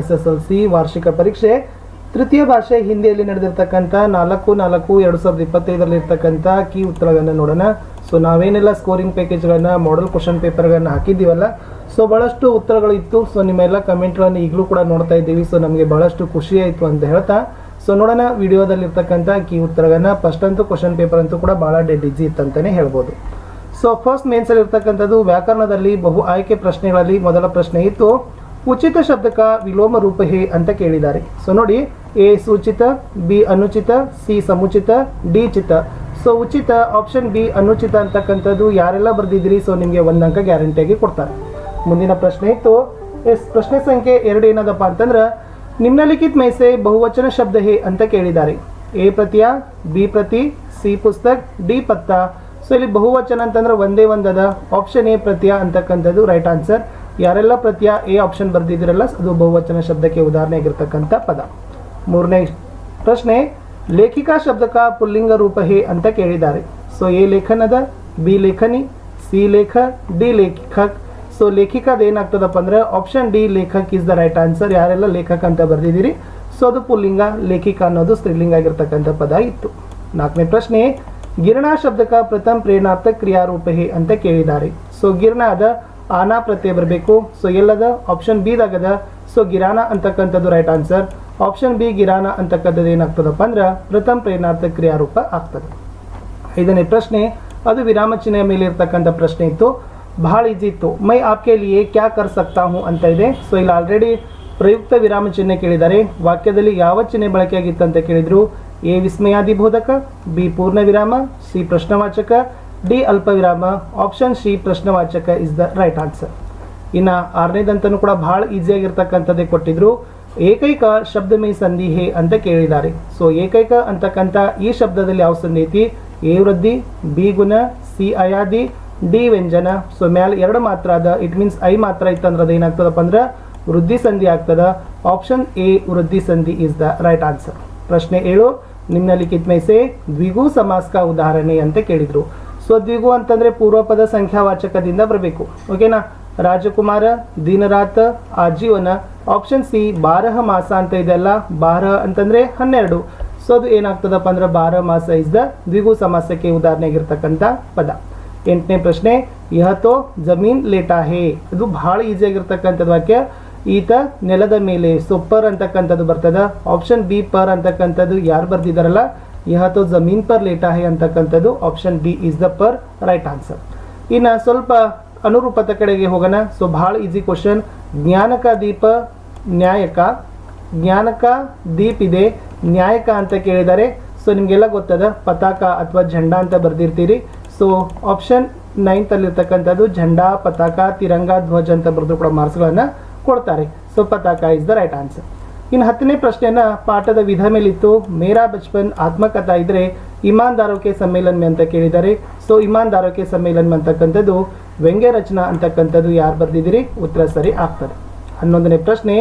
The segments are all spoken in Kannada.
ಎಸ್ ಎಸ್ ಎಲ್ ಸಿ ವಾರ್ಷಿಕ ಪರೀಕ್ಷೆ. ತೃತೀಯ ಭಾಷೆ ಹಿಂದಿಯಲ್ಲಿ ನಡೆದಿರ್ತಕ್ಕಂಥ ನಾಲ್ಕು ನಾಲ್ಕು ಎರಡು ಸಾವಿರದ ಇಪ್ಪತ್ತೈದರಲ್ಲಿ ಇರ್ತಕ್ಕಂಥ ಕೀ ಉತ್ತರಗಳನ್ನು ನೋಡೋಣ. ಸೊ ನಾವೇನೆಲ್ಲ ಸ್ಕೋರಿಂಗ್ ಪ್ಯಾಕೇಜ್ಗಳನ್ನು ಮಾಡಲ್ ಕ್ವಶನ್ ಪೇಪರ್ಗಳನ್ನು ಹಾಕಿದ್ದೀವಲ್ಲ ಸೊ ಭಾಳಷ್ಟು ಉತ್ತರಗಳು ಇತ್ತು. ಸೊ ನಿಮ್ಮೆಲ್ಲ ಕಮೆಂಟ್ಗಳನ್ನು ಈಗಲೂ ಕೂಡ ನೋಡ್ತಾ ಇದ್ದೀವಿ. ಸೊ ನಮಗೆ ಭಾಳಷ್ಟು ಖುಷಿ ಆಯಿತು ಅಂತ ಹೇಳ್ತಾ. ಸೊ ನೋಡೋಣ ವಿಡಿಯೋದಲ್ಲಿರ್ತಕ್ಕಂಥ ಕೀ ಉತ್ತರಗಳನ್ನು. ಫಸ್ಟ್ ಅಂತೂ ಕ್ವಶನ್ ಪೇಪರ್ ಅಂತೂ ಕೂಡ ಭಾಳ ಇತ್ತು ಇತ್ತಂತಲೇ ಹೇಳ್ಬೋದು. ಸೊ ಫಸ್ಟ್ ಮೇನ್ಸಲ್ಲಿ ಇರ್ತಕ್ಕಂಥದ್ದು ವ್ಯಾಕರಣದಲ್ಲಿ ಬಹು ಆಯ್ಕೆ ಪ್ರಶ್ನೆಗಳಲ್ಲಿ ಮೊದಲ ಪ್ರಶ್ನೆ ಇತ್ತು. ಉಚಿತ ಶಬ್ದಕ ವಿಲೋಮ ರೂಪ ಹೇ ಅಂತ ಕೇಳಿದ್ದಾರೆ. ಸೊ ನೋಡಿ, ಎ ಸೂಚಿತ, ಬಿ ಅನುಚಿತ, ಸಿ ಸಮುಚಿತ, ಡಿ ಚಿತ ಸೊ ಉಚಿತ ಆಪ್ಷನ್ ಬಿ ಅನುಚಿತ ಅಂತಕ್ಕಂಥದ್ದು ಯಾರೆಲ್ಲ ಬರೆದಿದ್ದೀರಿ? ಸೊ ನಿಮಗೆ ಒಂದು ಅಂಕ ಗ್ಯಾರಂಟಿಯಾಗಿ ಕೊಡ್ತಾರೆ. ಮುಂದಿನ ಪ್ರಶ್ನೆ ಇತ್ತು. ಎಸ್, ಪ್ರಶ್ನೆ ಸಂಖ್ಯೆ ಎರಡು ಏನದಪ್ಪ ಅಂತಂದ್ರೆ, ನಿಮ್ನಲಿಖಿತ್ ಮೈಸೆ ಬಹುವಚನ ಶಬ್ದ ಹೇ ಅಂತ ಕೇಳಿದ್ದಾರೆ. ಎ ಪ್ರತಿಯ ಬಿ ಪ್ರತಿ, ಸಿ ಪುಸ್ತಕ್, ಡಿ ಪತ್ತ. ಸೊ ಇಲ್ಲಿ ಬಹುವಚನ ಅಂತಂದ್ರೆ ಒಂದೇ ಒಂದದ. ಆಪ್ಷನ್ ಎ ಪ್ರತಿಯ ಅಂತಕ್ಕಂಥದ್ದು ರೈಟ್ ಆನ್ಸರ್ ಯಾರೆಲ್ಲ ಪ್ರತ್ಯಯ ಎ ಆಪ್ಷನ್ ಬರೆದಿದ್ದೀರಲ್ಲ, ಅದು ಬಹುವಚನ ಶಬ್ದಕ್ಕೆ ಉದಾಹರಣೆ ಆಗಿರ್ತಕ್ಕಂಥ ಪದ. ಮೂರನೇ ಪ್ರಶ್ನೆ, ಲೇಖಿಕಾ ಶಬ್ದಕ ಪುಲ್ಲಿಂಗ ರೂಪ ಹೇ ಅಂತ ಕೇಳಿದ್ದಾರೆ. ಸೊ, ಎ ಲೇಖನದ, ಬಿ ಲೇಖನಿ, ಸಿ ಲೇಖ, ಡಿ ಲೇಖಕ್. ಸೊ, ಲೇಖಿಕದ ಏನಾಗ್ತದಪ್ಪ ಅಂದರೆ ಆಪ್ಷನ್ ಡಿ ಲೇಖಕ್ ಇಸ್ ದ ರೈಟ್ ಆನ್ಸರ್ ಯಾರೆಲ್ಲ ಲೇಖಕ ಅಂತ ಬರೆದಿದ್ದೀರಿ, ಸೊ, ಅದು ಪುಲ್ಲಿಂಗ, ಲೇಖಿಕ ಅನ್ನೋದು ಸ್ತ್ರೀಲಿಂಗ ಆಗಿರ್ತಕ್ಕಂಥ ಪದ ಇತ್ತು. ನಾಲ್ಕನೇ ಪ್ರಶ್ನೆ, ಗಿರಣಾ ಶಬ್ದಕ ಪ್ರಥಮ ಪ್ರೇರಣಾರ್ಥ ಕ್ರಿಯಾರೂಪ ಹೇ ಅಂತ ಕೇಳಿದ್ದಾರೆ. ಸೊ ಗಿರಣಾದ ಆನಾ ಪ್ರತ್ಯಯ ಬರಬೇಕು. ಸೊ ಎಲ್ಲದ? ಆಪ್ಷನ್ ಬಿದಾಗದ ಸೊ ಗಿರಾನ ಅಂತಕ್ಕಂಥದ್ದು ರೈಟ್ ಆನ್ಸರ್ ಆಪ್ಷನ್ ಬಿ ಗಿರಾನ ಅಂತಕ್ಕಂಥದ್ದು ಏನಾಗ್ತದಪ್ಪ ಅಂದ್ರೆ ಪ್ರಥಮ ಪ್ರೇರಣಾರ್ಥ ಕ್ರಿಯಾರೂಪ ಆಗ್ತದೆ. ಐದನೇ ಪ್ರಶ್ನೆ, ಅದು ವಿರಾಮ ಚಿಹ್ನೆಯ ಮೇಲೆ ಇರ್ತಕ್ಕಂಥ ಪ್ರಶ್ನೆ ಇತ್ತು. ಬಹಳ ಈಜಿ ಇತ್ತು. ಮೈ ಆಪ್ಕೆ ಲಿಯೇ ಕ್ಯಾ ಕರ್ ಸಕ್ತಾ ಹೂ ಅಂತ ಇದೆ. ಸೊ ಇಲ್ಲಿ ಆಲ್ರೆಡಿ ಪ್ರಯುಕ್ತ ವಿರಾಮ ಚಿಹ್ನೆ ಕೇಳಿದ್ದಾರೆ. ವಾಕ್ಯದಲ್ಲಿ ಯಾವ ಚಿಹ್ನೆ ಬಳಕೆಯಾಗಿತ್ತು ಅಂತ ಕೇಳಿದ್ರು? ಎ ವಿಸ್ಮಯಾದಿ ಬೋಧಕ ಬಿ ಪೂರ್ಣ ವಿರಾಮ, ಸಿ ಪ್ರಶ್ನವಾಚಕ ಡಿ ಅಲ್ಪವಿರಾಮ ಆಪ್ಷನ್ ಸಿ ಪ್ರಶ್ನವಾಚಕ ಇಸ್ ದ ರೈಟ್ ಆನ್ಸರ್ ಇನ್ನು ಆರನೇದಂತನೂ ಕೂಡ ಬಹಳ ಈಸಿಯಾಗಿರ್ತಕ್ಕಂಥದ್ದೇ ಕೊಟ್ಟಿದ್ರು. ಏಕೈಕ ಶಬ್ದಮಯ ಸಂಧಿ ಹೇ ಅಂತ ಕೇಳಿದ್ದಾರೆ. ಸೊ ಏಕೈಕ ಅಂತಕ್ಕಂಥ ಈ ಶಬ್ದದಲ್ಲಿ ಯಾವ ಸಂಧಿ ಐತಿ? ಎ ವೃದ್ಧಿ, ಬಿ ಗುಣ, ಸಿ ಅಯಾದಿ ಡಿ ವ್ಯಂಜನ. ಸೊ ಮ್ಯಾಲೆ ಎರಡು ಮಾತ್ರ ಅದ. ಇಟ್ ಮೀನ್ಸ್ ಐ ಮಾತ್ರ ಇತ್ತಂದ್ರೆ ಅದು ಏನಾಗ್ತದಪ್ಪ ಅಂದ್ರೆ ವೃದ್ಧಿ ಸಂಧಿ ಆಗ್ತದ. ಆಪ್ಷನ್ ಎ ವೃದ್ಧಿ ಸಂಧಿ ಇಸ್ ದ ರೈಟ್ ಆನ್ಸರ್ ಪ್ರಶ್ನೆ ಏಳು ನಿಮ್ಮಲ್ಲಿ ಮೈಸೆ ದ್ವಿಗು ಸಮಾಸ್ಕ ಉದಾಹರಣೆ ಅಂತ ಕೇಳಿದ್ರು. ಸೊ ದ್ವಿಗು ಅಂತಂದ್ರೆ ಪೂರ್ವಪದ ಸಂಖ್ಯಾವಾಚಕದಿಂದ ಬರಬೇಕು. ಓಕೆನಾ? ರಾಜಕುಮಾರ, ದಿನರಾತ, ಆಜೀವನ ಆಪ್ಷನ್ ಸಿ ಬಾರಹ ಮಾಸ ಅಂತ ಇದೆಲ್ಲ ಬಾರಹ ಅಂತಂದ್ರೆ ಹನ್ನೆರಡು. ಸೊ ಅದು ಏನಾಗ್ತದಪ್ಪ ಅಂದ್ರೆ ಬಾರ ಮಾಸ ಇಸ್ ದ ದ್ವಿಗು ಸಮಾಸಕ್ಕೆ ಉದಾಹರಣೆ ಆಗಿರ್ತಕ್ಕಂಥ ಪದ. ಎಂಟನೇ ಪ್ರಶ್ನೆ, ಯಹತೋ ಜಮೀನ್ ಲೇಟಾ ಹೇ ಅದು ಬಹಳ ಈಸಿ ಆಗಿರ್ತಕ್ಕಂಥದ್ದು ವಾಕ್ಯ. ಈತ ನೆಲದ ಮೇಲೆ ಸೊ ಪರ್ ಅಂತಕ್ಕಂಥದ್ದು ಬರ್ತದ. ಆಪ್ಷನ್ ಬಿ ಪರ್ ಅಂತಕ್ಕಂಥದ್ದು ಯಾರು ಬರ್ದಿದಾರಲ್ಲ ತೋ ಜಮೀನ್ ಪರ್ ಲೇಟಾ ಹೇ ಅಂತಕ್ಕಂಥದ್ದು ಆಪ್ಷನ್ ಬಿ ಇಸ್ ದ ಪರ್ ರೈಟ್ ಆನ್ಸರ್ ಇನ್ನು ಸ್ವಲ್ಪ ಅನುರೂಪದ ಕಡೆಗೆ ಹೋಗೋಣ. ಸೊ ಭಾಳ ಈಸಿ ಕ್ವಶನ್ ಜ್ಞಾನಕ ದೀಪ, ನ್ಯಾಯಕ. ಜ್ಞಾನಕ ದೀಪ್ ಇದೆ, ನ್ಯಾಯಕ ಅಂತ ಕೇಳಿದ್ದಾರೆ ಸೊ ನಿಮಗೆಲ್ಲ ಗೊತ್ತದ, ಪತಾಕ ಅಥವಾ ಝಂಡಾ ಅಂತ ಬರ್ದಿರ್ತೀರಿ. ಸೊ ಆಪ್ಷನ್ ನೈನ್ತಲ್ಲಿರ್ತಕ್ಕಂಥದ್ದು ಝಂಡಾ, ಪತಾಕ, ತಿರಂಗ, ಧ್ವಜ ಅಂತ ಬರೆದು ಕೂಡ ಮಾರ್ಕ್ಸ್ಗಳನ್ನು ಕೊಡ್ತಾರೆ. ಸೊ ಪತಾಕ ಇಸ್ ದ ರೈಟ್ ಆನ್ಸರ್ ಇನ್ನು ಹತ್ತನೇ ಪ್ರಶ್ನೆಯನ್ನ ಪಾಠದ ವಿಧ ಮೇಲಿತ್ತು. ಮೇರಾ ಬಚ್ಪನ್ ಆತ್ಮಕಥಾ ಇದ್ರೆ ಇಮಾನ್ದಾರೋಕೆ ಸಮ್ಮೇಳನ್ ಅಂತ ಕೇಳಿದ್ದಾರೆ. ಸೊ ಇಮಾನ್ದಾರೋಕೆ ಸಮ್ಮೇಳನ್ ಅಂತಕ್ಕಂಥದ್ದು ವ್ಯಂಗ್ಯ ರಚನಾ ಅಂತಕ್ಕಂಥದ್ದು ಯಾರು ಬರ್ದಿದ್ದೀರಿ? ಉತ್ತರ ಸರಿ ಆಗ್ತದೆ. ಹನ್ನೊಂದನೇ ಪ್ರಶ್ನೆ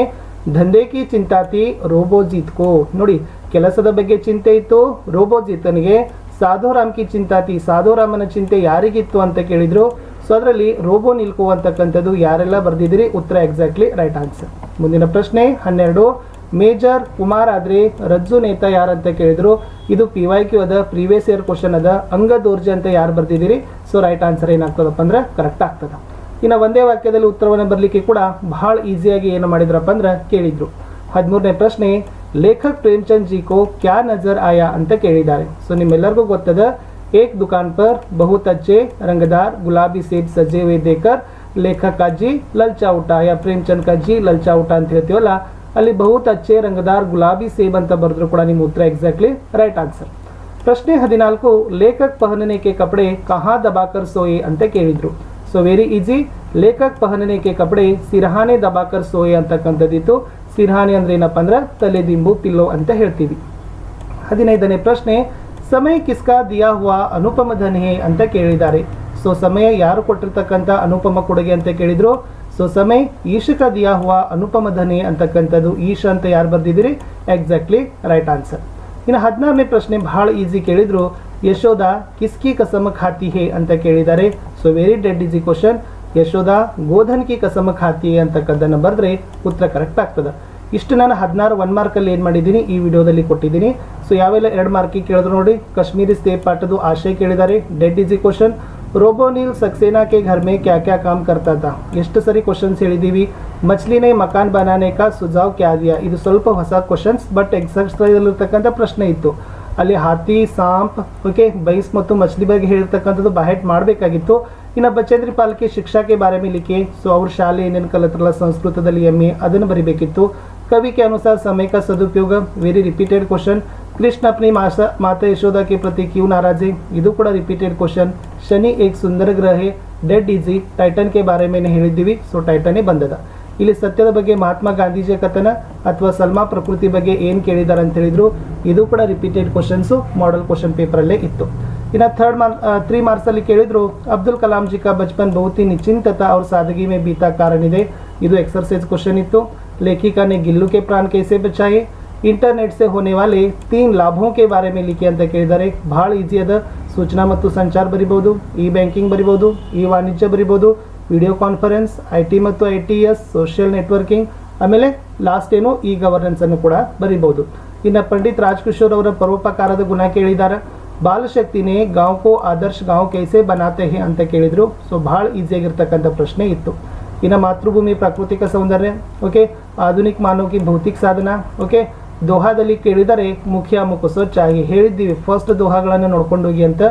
ದಂಧೆಕಿ ಚಿಂತಾತಿ ರೋಬೋಜಿತ್ಕೋ? ನೋಡಿ, ಕೆಲಸದ ಬಗ್ಗೆ ಚಿಂತೆ ಇತ್ತು. ರೋಬೋಜಿತನಿಗೆ ಸಾಧುರಾಮ್ ಕಿ ಚಿಂತಾತಿ, ಸಾಧುರಾಮನ ಚಿಂತೆ ಯಾರಿಗಿತ್ತು ಅಂತ ಕೇಳಿದ್ರು. ಸೊ ಅದರಲ್ಲಿ ರೋಬೋ ನಿಲ್ಕೋ ಅಂತಕ್ಕಂಥದ್ದು ಯಾರೆಲ್ಲ ಬರ್ದಿದ್ದೀರಿ? ಉತ್ತರ ಎಕ್ಸಾಕ್ಟ್ಲಿ ರೈಟ್ ಆನ್ಸರ್ ಮುಂದಿನ ಪ್ರಶ್ನೆ, ಹನ್ನೆರಡು ಮೇಜರ್ ಕುಮಾರ್ ಆದ್ರೆ ರಜ್ಜು ನೇತಾ ಯಾರಂತ ಕೇಳಿದ್ರು? ಇದು ಪಿ ವೈ ಕ್ಯೂ ಅದ ಪ್ರೀವಿಯಸ್ ಇಯರ್ ಕ್ವಶನ್ ಅದ, ಅಂಗದೋರ್ಜಿ ಅಂತ ಯಾರು ಬರ್ತಿದ್ದೀರಿ ಸೊ ರೈಟ್ ಆನ್ಸರ್ ಏನಾಗ್ತದಪ್ಪ ಅಂದ್ರೆ ಕರೆಕ್ಟ್ ಆಗ್ತದ. ಇನ್ನು ಒಂದೇ ವಾಕ್ಯದಲ್ಲಿ ಉತ್ತರವನ್ನು ಬರಲಿಕ್ಕೆ ಕೂಡ ಬಹಳ ಈಸಿಯಾಗಿ ಏನು ಮಾಡಿದ್ರಪ್ಪ ಅಂದ್ರೆ ಕೇಳಿದ್ರು. ಹದಿಮೂರನೇ ಪ್ರಶ್ನೆ, ಲೇಖಕ್ ಪ್ರೇಮ್ಚಂದ್ ಜಿ ಕೋ ಕ್ಯಾ ನಜರ್ ಆಯಾ ಅಂತ ಕೇಳಿದ್ದಾರೆ. ಸೊ ನಿಮ್ಮೆಲ್ಲರಿಗೂ ಗೊತ್ತದ, ಏಕ್ ದುಕಾನ್ ಪರ್ ಬಹುತ್ ರಂಗದಾರ್, ಗುಲಾಬಿ ಸೇಬ್ ಸಜ್ಜೆ ವೇದೇಕರ್, ಲೇಖಕ ಲಲ್ಚಾ ಊಟ ಯಾ ಪ್ರೇಮ್ಚಂದ್ ಕಾಜಿ ಲಲ್ಚಾ ಊಟ ಅಂತ ಹೇಳ್ತೀವಲ್ಲ ಅಲ್ಲಿ ಬಹುತ್ ಅಚ್ಚೆ ರಂಗದಾರ್ ಗುಲಾಬಿ ಸೇಬ್ ಅಂತ ಬರೆದ್ರು ಕೂಡ ನಿಮ್ಮ ಉತ್ತರ ಎಕ್ಸಾಕ್ಟ್ಲಿ ರೈಟ್ ಆನ್ಸರ್ ಪ್ರಶ್ನೆ ಹದಿನಾಲ್ಕು, ಲೇಖಕ್ ಪಹನನೇಕೆ ಕಪಡೆ ಕಹಾ ದಬಾಕರ್ ಸೋಯೆ ಅಂತ ಕೇಳಿದ್ರು. ಸೊ ವೆರಿ ಈಸಿ ಲೇಖಕ್ ಪಹನನೇಕೆ ಕಪಡೆ ಸಿರಹಾನೆ ದಬಾಕರ್ ಸೋಯೆ ಅಂತಕ್ಕಂಥದ್ದಿತ್ತು. ಸಿರಹಾನೆ ಅಂದ್ರೆ ಏನಪ್ಪ ಅಂದ್ರೆ ತಲೆದಿಂಬು ಪಿಲ್ಲೋ ಅಂತ ಹೇಳ್ತೀವಿ. ಹದಿನೈದನೇ ಪ್ರಶ್ನೆ, ಸಮಯ ಕಿಸ್ಕಾ ದಿಯಾ ಹುವಾ ಅನುಪಮ ಧನಹೇ ಅಂತ ಕೇಳಿದ್ದಾರೆ. ಸೊ ಸಮಯ ಯಾರು ಕೊಟ್ಟಿರ್ತಕ್ಕಂಥ ಅನುಪಮ ಕೊಡುಗೆ ಅಂತ ಕೇಳಿದ್ರು? ಸೊ ಸಮಯ, ಈಶಕ ದಿಯಾ ಅನುಪಮ ಧನೆ ಅಂತಕ್ಕಂಥದ್ದು ಈಶ ಅಂತ ಯಾರು ಬರ್ದಿದ್ದೀರಿ? ಎಕ್ಸಾಕ್ಟ್ಲಿ ರೈಟ್ ಆನ್ಸರ್ ಇನ್ನು ಹದಿನಾರನೇ ಪ್ರಶ್ನೆ ಬಹಳ ಈಸಿ ಕೇಳಿದ್ರು ಯಶೋಧ ಕಿಸ್ಕಿ ಕಸಮ ಖಾತಿ ಹೇ ಅಂತ ಕೇಳಿದ್ದಾರೆ. So very dead easy question Yashoda ಗೋಧನ್ ಕಿ ಕಸಮ ಖಾತಿ ಅಂತಕ್ಕದ್ದನ್ನು ಬರೆದ್ರೆ ಉತ್ತರ ಕರೆಕ್ಟ್ ಆಗ್ತದೆ. ಇಷ್ಟು ನಾನು ಹದಿನಾರು ಒನ್ ಮಾರ್ಕಲ್ಲಿ ಏನು ಮಾಡಿದ್ದೀನಿ, ಈ ವಿಡಿಯೋದಲ್ಲಿ ಕೊಟ್ಟಿದ್ದೀನಿ. ಸೊ ಯಾವೆಲ್ಲ ಎರಡು ಮಾರ್ಕಿಗೆ ಕೇಳಿದ್ರು ನೋಡಿ, ಕಾಶ್ಮೀರಿ ಸ್ಟೇ ಪಾಠದ್ದು ಆಶಯ ಕೇಳಿದ್ದಾರೆ. ಡೆಡ್ ಈಸಿ ಕ್ವಶನ್ रोबोनील सक्सेना के घर ಕ್ಯಾ क्या क्या काम करता ಎಷ್ಟು ಸರಿ ಕ್ವಶನ್ಸ್ ಹೇಳಿದ್ದೀವಿ ಮಚ್ಲಿನೇ ಮಕಾನ್ ಬನಾನೆ ಕಾ ಸುಜಾವ್ ಕ್ಯಾ ದಿಯಾ ಇದು ಸ್ವಲ್ಪ ಹೊಸ ಕ್ವಶನ್ಸ್ ಬಟ್ ಎಕ್ಸರ್ಸೈಸಲ್ಲಿ ಇರ್ತಕ್ಕಂಥ ಪ್ರಶ್ನೆ ಇತ್ತು ಅಲ್ಲಿ ಹಾತಿ ಸಾಂಪ್ ಓಕೆ ಬೈಸ್ ಮತ್ತು ಮಚ್ಲಿ ಬಗ್ಗೆ ಹೇಳಿರ್ತಕ್ಕಂಥದ್ದು ಬಹೆಟ್ ಮಾಡಬೇಕಾಗಿತ್ತು ಇನ್ನು ಬಚೇಂದ್ರಿ ಪಾಲ್ಕೆ ಶಿಕ್ಷಾಕ್ಕೆ ಬಾರೆ ಮಿಲಿಕೆ ಸೊ ಅವ್ರ ಶಾಲೆ ಏನೇನು ಕಲಿತ್ರಲ್ಲ ಸಂಸ್ಕೃತದಲ್ಲಿ ಎಮ್ಮೆ ಅದನ್ನು ಬರಿಬೇಕಿತ್ತು ಕವಿಕೆ ಅನುಸಾರ ಸಮಯಕ ಸದುಪಯೋಗ ವೆರಿ ರಿಪೀಟೆಡ್ ಕ್ವಶನ್ ಕೃಷ್ಣಪ್ನಿ ಮಾಸ ಮಾತಾ ಯಶೋಧ ಕೆ ಪ್ರತಿ ಕ್ಯೂ ನಾರಾಜೆ ಇದು ಕೂಡ ರಿಪೀಟೆಡ್ ಕ್ವಶನ್ ಶನಿ ಈಗ ಸುಂದರ ಗ್ರಹೆ ಡೆಡ್ ಈಸಿ ಟೈಟನ್ ಕೆ ಬಾರೆ ಮೇಲೆ ಹೇಳಿದ್ದೀವಿ ಸೊ ಟೈಟನೇ ಬಂದದ. ಇಲ್ಲಿ ಸತ್ಯದ ಬಗ್ಗೆ ಮಹಾತ್ಮ ಗಾಂಧೀಜಿಯ ಕಥನ ಅಥವಾ ಸಲ್ಮಾ ಪ್ರಕೃತಿ ಬಗ್ಗೆ ಏನು ಕೇಳಿದ್ದಾರೆ ಅಂತ ಹೇಳಿದ್ರು ಇದು ಕೂಡ ರಿಪೀಟೆಡ್ ಕ್ವಶನ್ಸು ಮಾಡೆಲ್ ಕ್ವಶನ್ ಪೇಪರಲ್ಲೇ ಇತ್ತು. ಇನ್ನು ಥರ್ಡ್ ಮಾರ್ ತ್ರೀ ಮಾರ್ಕ್ಸಲ್ಲಿ ಕೇಳಿದ್ರು, ಅಬ್ದುಲ್ ಕಲಾಂ ಜಿ ಕಾ ಬಚ್ಪನ್ ಬಹುತಿ ನಿಶ್ಚಿಂತತ ಅವ್ರ ಸಾದಗಿ ಮೇ ಬೀತಾ ಕಾರಣಿದೆ. ಇದು ಎಕ್ಸರ್ಸೈಸ್ ಕ್ವಶನ್ ಇತ್ತು. ಲೇಖಿಕಾನೆ ಗಿಲ್ಲು ಕೆ ಪ್ರಾಣ ಕೈಸೆ ಬಚಾಯಿ. ಇಂಟರ್ನೆಟ್ ಸೆ ಹೋನೆ ವಾಲೆ, ತೀನ್ ಲಾಭೋ ಕೆ ಬಾರೆ ಮೇ ಲಿಖಿ ಅಂತ ಕೇಳಿದ್ದಾರೆ ಭಾಳ ಈಸಿ ಅದ. ಸೂಚನಾ ಮತ್ತು ಸಂಚಾರ ಬರಿಬೋದು ಇ ಬ್ಯಾಂಕಿಂಗ್ ಬರಿಬೋದು ಇ ವಾಣಿಜ್ಯ ಬರಿಬೋದು ವಿಡಿಯೋ ಕಾನ್ಫರೆನ್ಸ್ ಐ ಟಿ ಮತ್ತು I T S social networking ಆಮೇಲೆ ಲಾಸ್ಟ್ ಏನು ಇ ಗವರ್ನೆನ್ಸ್ ಅನ್ನು ಕೂಡ ಬರಿಬೋದು ಇನ್ನು ಪಂಡಿತ್ ರಾಜ್ಕಿಶೋರ್ ಅವರ ಪರೋಪಕಾರದ ಗುಣ ಕೇಳಿದ್ದಾರೆ ಬಾಲಶಕ್ತಿನೇ ಗಾಂವ್ ಕೋ ಆದರ್ಶ ಗಾಂವ್ ಕೈಸೆ ಬನಾತೆ ಹೇ ಅಂತ ಕೇಳಿದರು. ಸೊ ಭಾಳ ಈಸಿಯಾಗಿರ್ತಕ್ಕಂಥ ಪ್ರಶ್ನೆ ಇತ್ತು. ಇನ್ನು ಮಾತೃಭೂಮಿ, ಪ್ರಾಕೃತಿಕ ಸೌಂದರ್ಯ ಓಕೆ ಆಧುನಿಕ ಮಾನವಕ್ಕೆ ಭೌತಿಕ ಸಾಧನ ಓಕೆ ದೋಹಾದಲ್ಲಿ ಕೇಳಿದರೆ ಮುಖ್ಯ ಮುಖ ಚಾಗಿ ಹೇಳಿದ್ದೀವಿ. ಫಸ್ಟ್ ದೋಹಗಳನ್ನು ನೋಡ್ಕೊಂಡು ಹೋಗಿ ಅಂತ.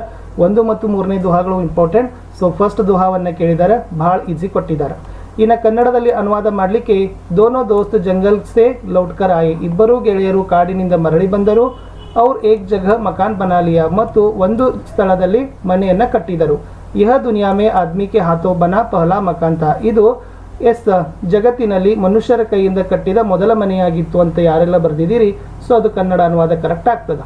ಒಂದು ಮತ್ತು ಮೂರನೇ ದೋಹಗಳು ಇಂಪಾರ್ಟೆಂಟ್ ಸೊ ಫಸ್ಟ್ ದೋಹವನ್ನು ಕೇಳಿದ್ದಾರೆ. ಭಾಳ ಈಸಿ ಕೊಟ್ಟಿದ್ದಾರೆ. ಇನ್ನು ಕನ್ನಡದಲ್ಲಿ ಅನುವಾದ ಮಾಡಲಿಕ್ಕೆ ದೋನೋ ದೋಸ್ತ್ ಜಂಗಲ್ ಸೆ ಲೌಟ್ಕರ್ ಆಯಿ. ಇಬ್ಬರೂ ಗೆಳೆಯರು ಕಾಡಿನಿಂದ ಮರಳಿ ಬಂದರು. ಅವ್ರು ಏಕ್ ಜಗ ಮಕಾನ್ ಬನಾಲಿಯ ಮತ್ತು ಒಂದು ಸ್ಥಳದಲ್ಲಿ ಮನೆಯನ್ನು ಕಟ್ಟಿದರು. ಇಹ ದುನಿಯಾ ಮೇ ಆದ್ಮಿ ಹಾಥೋ ಬನಾ ಪಹಲಾ ಮಕಾನ್ ತಾ ಇದು ಎಸ್ ಜಗತ್ತಿನಲ್ಲಿ ಮನುಷ್ಯರ ಕೈಯಿಂದ ಕಟ್ಟಿದ ಮೊದಲ ಮನೆಯಾಗಿತ್ತು ಅಂತ ಯಾರೆಲ್ಲ ಬರೆದಿದ್ದೀರಿ? ಸೊ, ಅದು ಕನ್ನಡ ಅನುವಾದ ಕರೆಕ್ಟ್ ಆಗ್ತದೆ?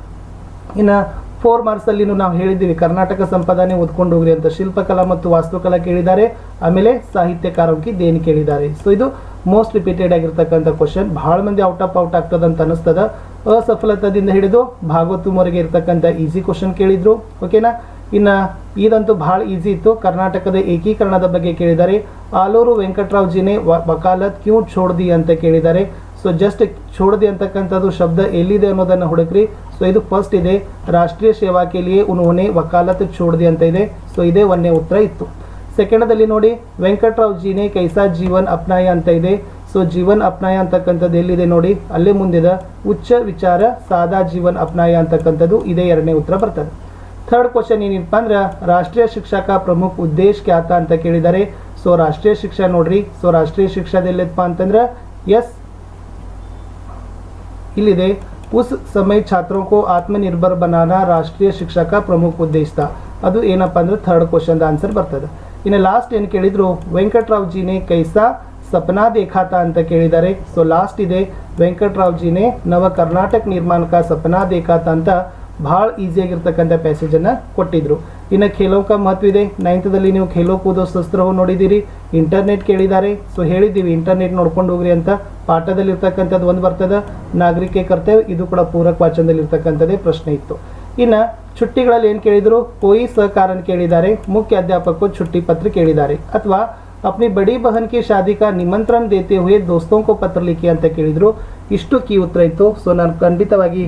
ಇನ್ನು ಫೋರ್ ಮಾರ್ಕ್ಸಲ್ಲಿನೂ ನಾವು ಹೇಳಿದ್ದೀವಿ, ಕರ್ನಾಟಕ ಸಂಪಾದನೆ ಓದ್ಕೊಂಡು ಹೋಗ್ರಿ ಅಂತ ಶಿಲ್ಪಕಲಾ ಮತ್ತು ವಾಸ್ತುಕಲಾ ಕೇಳಿದ್ದಾರೆ. ಆಮೇಲೆ ಸಾಹಿತ್ಯಕಾರಕ್ಕೆ ದೇನಿ ಕೇಳಿದ್ದಾರೆ. ಸೊ ಇದು ಮೋಸ್ಟ್ ರಿಪೀಟೆಡ್ ಆಗಿರ್ತಕ್ಕಂಥ ಕ್ವಶನ್ ಭಾಳ ಮಂದಿ ಔಟ್ ಆಫ್ ಔಟ್ ಆಗ್ತದೆ ಅಂತ ಅನಿಸ್ತದ ಅಸಫಲತದಿಂದ ಹಿಡಿದು ಭಾಗವತುವರೆಗೆ ಇರ್ತಕ್ಕಂಥ ಈಸಿ ಕ್ವಶನ್ ಕೇಳಿದ್ರು. ಓಕೆನಾ ಇನ್ನು ಇದಂತೂ ಭಾಳ ಈಸಿ ಇತ್ತು. ಕರ್ನಾಟಕದ ಏಕೀಕರಣದ ಬಗ್ಗೆ ಕೇಳಿದ್ದಾರೆ ಆಲೂರು ವೆಂಕಟರಾವ್ ಜಿನೇ ವಕಾಲತ್ ಕ್ಯೂ ಛೋಡ್ದಿ ಅಂತ ಕೇಳಿದ್ದಾರೆ ಸೊ ಜಸ್ಟ್ ಛೋಡ್ದಿ ಅಂತಕ್ಕಂಥದ್ದು ಶಬ್ದ ಎಲ್ಲಿದೆ ಅನ್ನೋದನ್ನು ಹುಡುಕ್ರಿ. ಸೊ ಇದು ಫಸ್ಟ್ ಇದೆ. ರಾಷ್ಟ್ರೀಯ ಸೇವಾ ಕೇಲಿಯೇ ಉನ್ಹೋನೆ ವಕಾಲತ್ ಛೋಡ್ದಿ ಅಂತ ಇದೆ. ಸೊ ಇದೇ ಒಂದನೇ ಉತ್ತರ ಇತ್ತು. ಸೆಕೆಂಡದಲ್ಲಿ ನೋಡಿ ವೆಂಕಟರಾವ್ ಜಿನೇ ಕೈಸಾ ಜೀವನ್ ಅಪ್ನಾಯ ಅಂತ ಇದೆ. ಸೊ ಜೀವನ್ ಅಪ್ನಾಯ ಅಂತಕ್ಕಂಥದ್ದು ಎಲ್ಲಿದೆ ನೋಡಿ, ಅಲ್ಲೇ ಮುಂದಿದೆ. ಉಚ್ಚ ವಿಚಾರ ಸಾದಾ ಜೀವನ್ ಅಪ್ನಾಯ ಅಂತಕ್ಕಂಥದ್ದು ಇದೇ ಎರಡನೇ ಉತ್ತರ ಬರ್ತದೆ. ಥರ್ಡ್ ಕ್ವಶನ್ ಏನಪ್ಪ ಅಂದ್ರೆ ರಾಷ್ಟ್ರೀಯ ಶಿಕ್ಷಕ ಪ್ರಮುಖ ಉದ್ದೇಶ ಕ್ಯಾತ ಅಂತ ಕೇಳಿದ್ದಾರೆ ಸೊ ರಾಷ್ಟ್ರೀಯ ಶಿಕ್ಷಾ ನೋಡ್ರಿ, ಸೊ ರಾಷ್ಟ್ರೀಯ ಶಿಕ್ಷಾದಲ್ಲಿಪ್ಪ ಅಂತಂದ್ರೆ, ಎಸ್, ಇಲ್ಲಿದೆ. ಉಸ್ ಸಮಯ ಛಾತ್ರೋಕೋ ಆತ್ಮನಿರ್ಭರ್ ಬನಾನ ರಾಷ್ಟ್ರೀಯ ಶಿಕ್ಷಕ ಪ್ರಮುಖ ಉದ್ದೇಶ. ಅದು ಏನಪ್ಪ ಅಂದ್ರೆ ಥರ್ಡ್ ಕ್ವಶನ್ದ ಆನ್ಸರ್ ಬರ್ತದೆ. ಇನ್ನು ಲಾಸ್ಟ್ ಏನು ಕೇಳಿದ್ರು ವೆಂಕಟರಾವ್ ಜಿನೇ ಕೈಸಾ ಸಪನಾ ದೇಖಾತ ಅಂತ ಕೇಳಿದ್ದಾರೆ ಸೊ ಲಾಸ್ಟ್ ಇದೆ. ವೆಂಕಟರಾವ್ ಜಿನೇ ನವ ಕರ್ನಾಟಕ ನಿರ್ಮಾಣಕ ಸಪನಾ ದೇಖಾತ ಅಂತ ಭಾಳ ಈಸಿಯಾಗಿರ್ತಕ್ಕಂಥ ಪ್ಯಾಸೇಜನ್ನು ಕೊಟ್ಟಿದ್ರು. ಇನ್ನು ಖೇಲೋಕ ಮಹತ್ವ ಇದೆ ನೈನ್ತದಲ್ಲಿ ನೀವು ಖೇಲೋ ಕೂದೋ ಶಸ್ತ್ರವು ನೋಡಿದ್ದೀರಿ. ಇಂಟರ್ನೆಟ್ ಕೇಳಿದಾರೆ ಸೊ ಹೇಳಿದ್ದೀವಿ ಇಂಟರ್ನೆಟ್ ನೋಡ್ಕೊಂಡು ಹೋಗ್ರಿ ಅಂತ. ಪಾಠದಲ್ಲಿರ್ತಕ್ಕಂಥದ್ದು ಒಂದು ಬರ್ತದ. ನಾಗರಿಕೆ ಕರ್ತವ್ಯ, ಇದು ಕೂಡ ಪೂರಕ ವಾಚನದಲ್ಲಿರ್ತಕ್ಕಂಥದ್ದೇ ಪ್ರಶ್ನೆ ಇತ್ತು. ಇನ್ನು ಚುಟ್ಟಿಗಳಲ್ಲಿ ಏನು ಕೇಳಿದರು? ಕೋಯಿ ಸಹಕಾರ ಕೇಳಿದ್ದಾರೆ. ಮುಖ್ಯ ಅಧ್ಯಾಪಕರು ಚುಟ್ಟಿ ಪತ್ರ ಕೇಳಿದ್ದಾರೆ. ಅಥವಾ ಅಪ್ನಿ ಬಡಿ ಬಹನ್ की ಶಾದಿ ಕಾ ನಿಮಂತ್ರಣ ದೇತೆ ಹುಯೇ ದೋಸ್ತೋಂಕೋ ಪತ್ರ ಲಿಖಿ ಅಂತ ಕೇಳಿದ್ರು. ಇಷ್ಟು ಕೀ ಉತ್ತರ ಇತ್ತು. ಸೊ ನಾನು ಖಂಡಿತವಾಗಿ